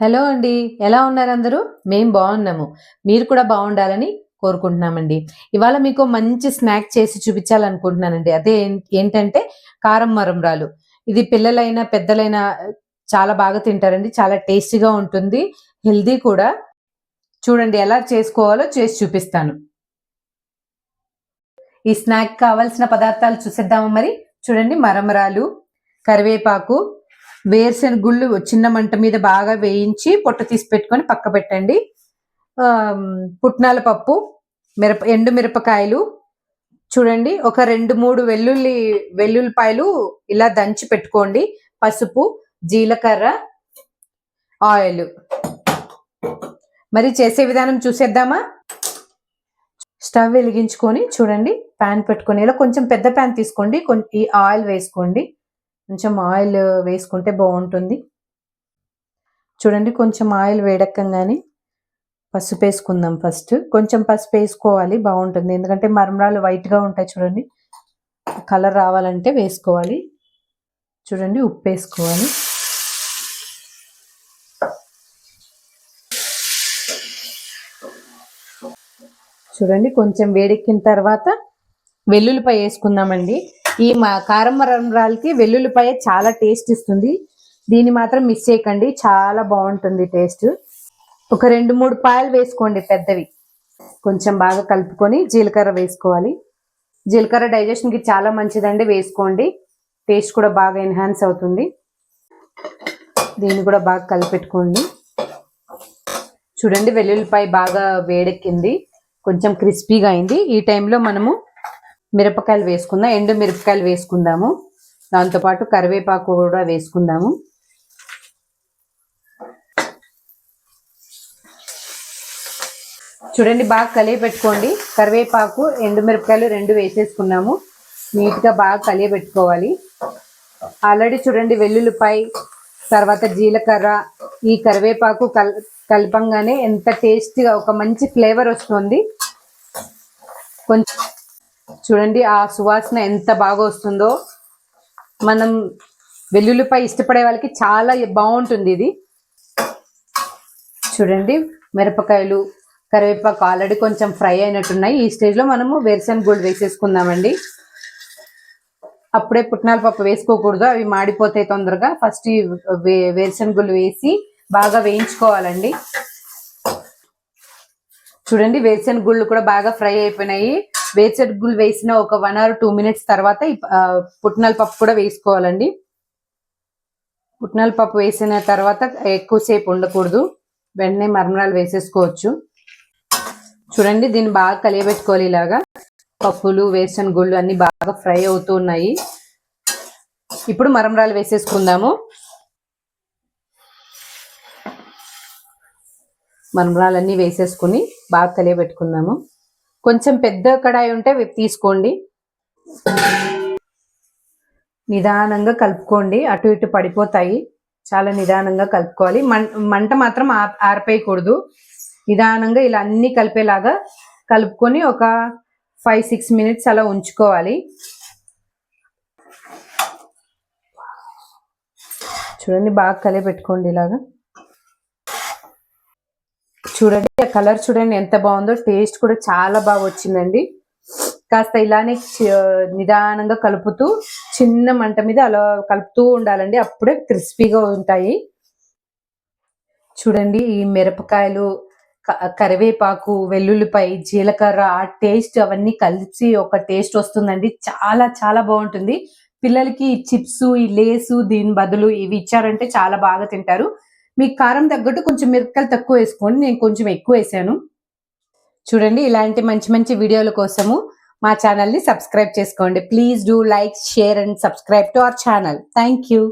Hello అండి ఎలా ఉన్నారు అందరూ? మేం బాగున్నాము మీరు కూడా బాగుండాలని కోరుకుంటున్నామండి. ఇవాళ మీకు మంచి స్నాక్ చేసి చూపించాలనుకుంటున్నానండి. అదే ఏంటంటే కారం మరమరాలు ఇది పిల్లలైనా పెద్దలైనా చాలా బాగా తింటారండి. చాలా టేస్టీగా ఉంటుంది. హెల్దీ కూడా. చూడండి ఎలా చేసుకోవాలో చేసి చూపిస్తాను. ఈ స్నాక్ కావాల్సిన పదార్థాలు చూసేద్దామా మరి? చూడండి మరమరాలు కరివేపాకు వేరుశెనగ గుళ్ళు చిన్న మంట మీద బాగా వేయించి పొట్టు తీసి పెట్టుకొని పక్క పెట్టండి. పుట్నాల పప్పు మిరప ఎండు మిరపకాయలు చూడండి ఒక రెండు మూడు వెల్లుల్లి వెల్లుల్లిపాయలు ఇలా దంచి పెట్టుకోండి. పసుపు జీలకర్ర ఆయిల్. మరి చేసే విధానం చూసేద్దామా? స్టవ్ వెలిగించుకొని చూడండి ప్యాన్ పెట్టుకొని ఇలా కొంచెం పెద్ద ప్యాన్ తీసుకోండి కొంచెం ఈ ఆయిల్ వేసుకోండి. కొంచెం ఆయిల్ వేసుకుంటే బాగుంటుంది. చూడండి కొంచెం ఆయిల్ వేడెక్కగానే పసుపు వేసుకుందాం ఫస్ట్. కొంచెం పసుపు వేసుకోవాలి బాగుంటుంది. ఎందుకంటే మరమరాలు వైట్గా ఉంటాయి చూడండి. కలర్ రావాలంటే వేసుకోవాలి. చూడండి ఉప్పు వేసుకోవాలి. చూడండి కొంచెం వేడెక్కిన తర్వాత వెల్లుల్లిపాయ వేసుకుందామండి. ఈ మా కారం రంధ్రాలకి వెల్లుల్లిపాయ చాలా టేస్ట్ ఇస్తుంది. దీన్ని మాత్రం మిస్ చేయకండి. చాలా బాగుంటుంది టేస్ట్. ఒక రెండు మూడు పాయలు వేసుకోండి పెద్దవి. కొంచెం బాగా కలుపుకొని జీలకర్ర వేసుకోవాలి. జీలకర్ర డైజెషన్కి చాలా మంచిదండి. వేసుకోండి. టేస్ట్ కూడా బాగా ఎన్హాన్స్ అవుతుంది. దీన్ని కూడా బాగా కలిపెట్టుకోండి. చూడండి వెల్లుల్లిపాయ బాగా వేడెక్కింది. కొంచెం క్రిస్పీగా అయింది. ఈ టైంలో మనము మిరపకాయలు వేసుకుందాం. ఎండు మిరపకాయలు వేసుకుందాము. దాంతోపాటు కరివేపాకు కూడా వేసుకుందాము. చూడండి బాగా కలిగి పెట్టుకోండి. కరివేపాకు ఎండు మిరపకాయలు రెండు వేసేసుకున్నాము. నీట్గా బాగా కలిగి పెట్టుకోవాలి. ఆల్రెడీ చూడండి వెల్లుల్లిపాయ తర్వాత జీలకర్ర ఈ కరివేపాకు కల్ కలపంగానే ఎంత టేస్టీగా ఒక మంచి ఫ్లేవర్ వస్తుంది. కొంచెం చూడండి ఆ సువాసన ఎంత బాగా వస్తుందో. మనం వెల్లుల్లిపై ఇష్టపడే వాళ్ళకి చాలా బాగుంటుంది ఇది. చూడండి మిరపకాయలు కరివేపాకు ఆల్రెడీ కొంచెం ఫ్రై అయినట్టున్నాయి. ఈ స్టేజ్లో మనము వేరుశనగ గుళ్ళు వేసేసుకుందామండి. అప్పుడే పుట్నాల పప్పు వేసుకోకూడదు అవి మాడిపోతాయి తొందరగా. ఫస్ట్ ఈ వే- వేరుశనగ గుళ్ళు వేసి బాగా వేయించుకోవాలండి. చూడండి వేరుశనగ గుళ్ళు కూడా బాగా ఫ్రై అయిపోయినాయి. వేరుశనగ గుళ్ళు వేసిన ఒక వన్ అవర్ టూ మినిట్స్ తర్వాత ఈ పుట్నాల పప్పు కూడా వేసుకోవాలండి. పుట్నాల పప్పు వేసిన తర్వాత ఎక్కువసేపు ఉండకూడదు. వెంటనే మరమరాలు వేసేసుకోవచ్చు. చూడండి దీన్ని బాగా కలియబెట్టుకోవాలి ఇలాగా. పప్పులు వేసిన గుళ్ళు అన్ని బాగా ఫ్రై అవుతూ ఉన్నాయి. ఇప్పుడు మరమరాలు వేసేసుకుందాము. మరమరాలన్నీ వేసేసుకుని బాగా కలియబెట్టుకుందాము. కొంచెం పెద్ద కడాయి ఉంటే తీసుకోండి. నిదానంగా కలుపుకోండి. అటు ఇటు పడిపోతాయి. చాలా నిదానంగా కలుపుకోవాలి. మం- మంట మాత్రం ఆ- ఆరిపోయకూడదు. నిదానంగా ఇలా అన్ని కలిపేలాగా కలుపుకొని ఒక ఫైవ్ సిక్స్ మినిట్స్ అలా ఉంచుకోవాలి. చూడండి బాగా కలిపి పెట్టుకోండి ఇలాగా. చూడండి ఆ కలర్ చూడండి ఎంత బాగుందో టేస్ట్ కూడా చాలా బాగా వచ్చిందండి. కాస్త ఇలానే నిదానంగా కలుపుతూ చిన్న మంట మీద అలా కలుపుతూ ఉండాలండి. అప్పుడే క్రిస్పీగా ఉంటాయి. చూడండి ఈ మిరపకాయలు కరివేపాకు వెల్లుల్లిపై జీలకర్ర ఆ టేస్ట్ అవన్నీ కలిసి ఒక టేస్ట్ వస్తుందండి. చాలా చాలా బాగుంటుంది. పిల్లలకి చిప్స్ ఈ లేసు దీని బదులు ఇవి ఇచ్చారంటే చాలా బాగా తింటారు. మీకు కారం తగ్గట్టు కొంచెం మిరపకాయలు తక్కువ వేసుకోండి. నేను కొంచెం ఎక్కువ వేసాను. చూడండి ఇలాంటి మంచి మంచి వీడియోల కోసము మా ఛానల్ని సబ్స్క్రైబ్ చేసుకోండి. Please do like share and subscribe to our channel. Thank you.